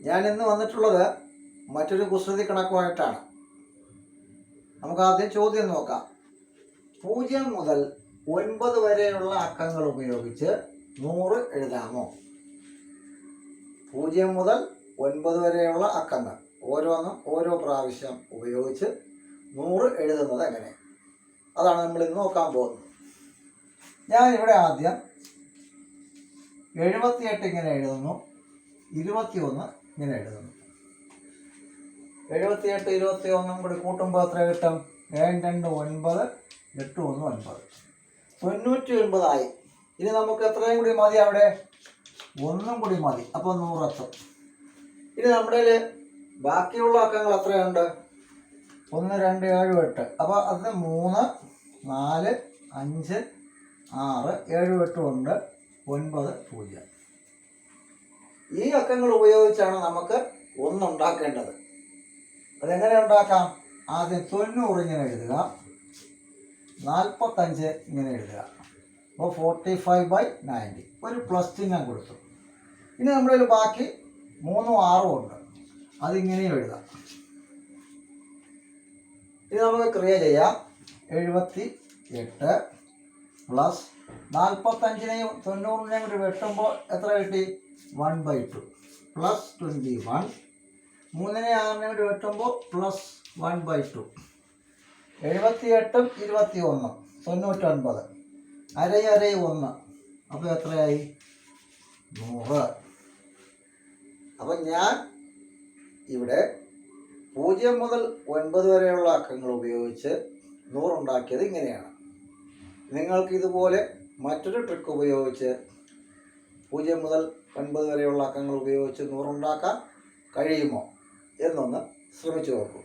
ഞാൻ ഇന്ന് വന്നിട്ടുള്ളത് മറ്റൊരു കുസൃതി കണക്കുമായിട്ടാണ്. നമുക്ക് ആദ്യം ചോദ്യം നോക്കാം. പൂജ്യം മുതൽ ഒൻപത് വരെയുള്ള അക്കങ്ങൾ ഉപയോഗിച്ച് നൂറ് എഴുതാമോ? പൂജ്യം മുതൽ ഒൻപത് വരെയുള്ള അക്കങ്ങൾ ഓരോന്നും ഓരോ പ്രാവശ്യം ഉപയോഗിച്ച് നൂറ് എഴുതുന്നത് എങ്ങനെ? അതാണ് നമ്മൾ ഇന്ന് നോക്കാൻ പോകുന്നത്. ഞാൻ ഇവിടെ ആദ്യം എഴുപത്തിയെട്ട് ഇങ്ങനെ എഴുതുന്നു. ഇരുപത്തിയൊന്ന് ഇങ്ങനെ എഴുതുന്നു എഴുപത്തിയെട്ട് ഇരുപത്തി ഒന്നും കൂടി കൂട്ടുമ്പോൾ എത്ര കിട്ടും? ഏഴ് രണ്ട് ഒൻപത് എട്ട് ഒന്ന് ഒൻപത്. തൊണ്ണൂറ്റി ഒൻപതായി ഇനി നമുക്ക് എത്രയും കൂടി മതി അവിടെ? ഒന്നും കൂടി മതി. അപ്പോൾ നൂറെത്തും. ഇനി നമ്മുടെ ബാക്കിയുള്ള അക്കങ്ങൾ എത്രയുണ്ട്? ഒന്ന് രണ്ട് ഏഴ് എട്ട്. അപ്പോൾ അത് മൂന്ന് നാല് അഞ്ച് ആറ് ഏഴ് എട്ട് ഉണ്ട്. ഒൻപത് പൂജ്യം. ഈ അക്കങ്ങൾ ഉപയോഗിച്ചാണ് നമുക്ക് ഒന്നുണ്ടാക്കേണ്ടത്. അതെങ്ങനെ ഉണ്ടാക്കാം? ആദ്യം തൊണ്ണൂറ് ഇങ്ങനെ എഴുതുക. നാൽപ്പത്തഞ്ച് ഇങ്ങനെ എഴുതുക. അപ്പോൾ ഫോർട്ടി ഫൈവ് ബൈ നയന്റി ഒരു പ്ലസ് ചിഹ്നം കൊടുത്തു. ഇനി നമ്മുടെ ഒരു ബാക്കി മൂന്നും ആറും ഉണ്ട്. അതിങ്ങനെയും എഴുതാം. ഇത് നമുക്ക് ക്രിയ ചെയ്യാം. എഴുപത്തി എട്ട് പ്ലസ് നാൽപ്പത്തഞ്ചിനെയും തൊണ്ണൂറിനെയും കൂടി വെട്ടുമ്പോൾ എത്ര കിട്ടി? One by two plus twenty one മൂന്നിനെ ആറിനെ കൂടി വെട്ടുമ്പോൾ പ്ലസ് വൺ ബൈ ടു എഴുപത്തി എട്ടും ഇരുപത്തി ഒന്നും തൊണ്ണൂറ്റൊൻപത്. അരയും അരയും ഒന്ന്. അപ്പോൾ എത്രയായി? നൂറ്. അപ്പം ഞാൻ ഇവിടെ പൂജ്യം മുതൽ ഒൻപത് വരെയുള്ള അക്കങ്ങൾ ഉപയോഗിച്ച് നൂറുണ്ടാക്കിയത് ഇങ്ങനെയാണ്. നിങ്ങൾക്ക് ഇതുപോലെ മറ്റൊരു ട്രിക്ക് ഉപയോഗിച്ച് പൂജ്യം മുതൽ ഒൻപത് വരെയുള്ള അക്കങ്ങൾ ഉപയോഗിച്ച് നൂറുണ്ടാക്കാൻ കഴിയുമോ എന്നൊന്ന് ശ്രമിച്ചു നോക്കൂ.